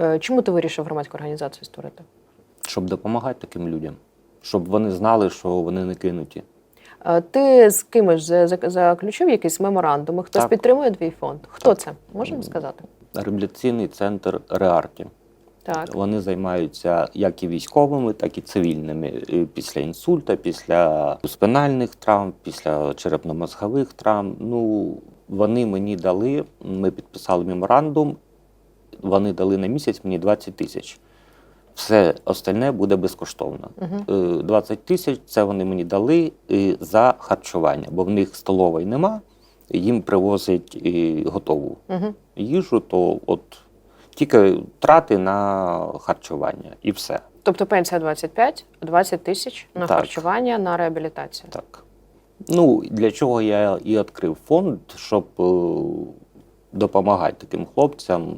Е, Чому ти вирішив громадську організацію створити? Щоб допомагати таким людям, щоб вони знали, що вони не кинуті. Е, Ти з кимось за- за- заключив якісь меморандуми? Хтось Так. підтримує твій фонд? Хто Так. це? Можемо сказати? Реабілітаційний центр Реарті. Так. Вони займаються як і військовими, так і цивільними. І Після інсульта, після спинальних травм, після черепно-мозгових травм. Ну, вони мені дали, ми підписали меморандум, вони дали на місяць мені 20 тисяч. Все остальне буде безкоштовно. Угу. Е, 20 тисяч це вони мені дали е, за харчування, бо в них столової нема, їм привозять е, готову Угу. їжу, то от тільки трати на харчування і все. Тобто пенсія 25, 20 тисяч на Так. харчування, на реабілітацію. Так. Ну, для чого я і відкрив фонд, щоб е, допомагати таким хлопцям,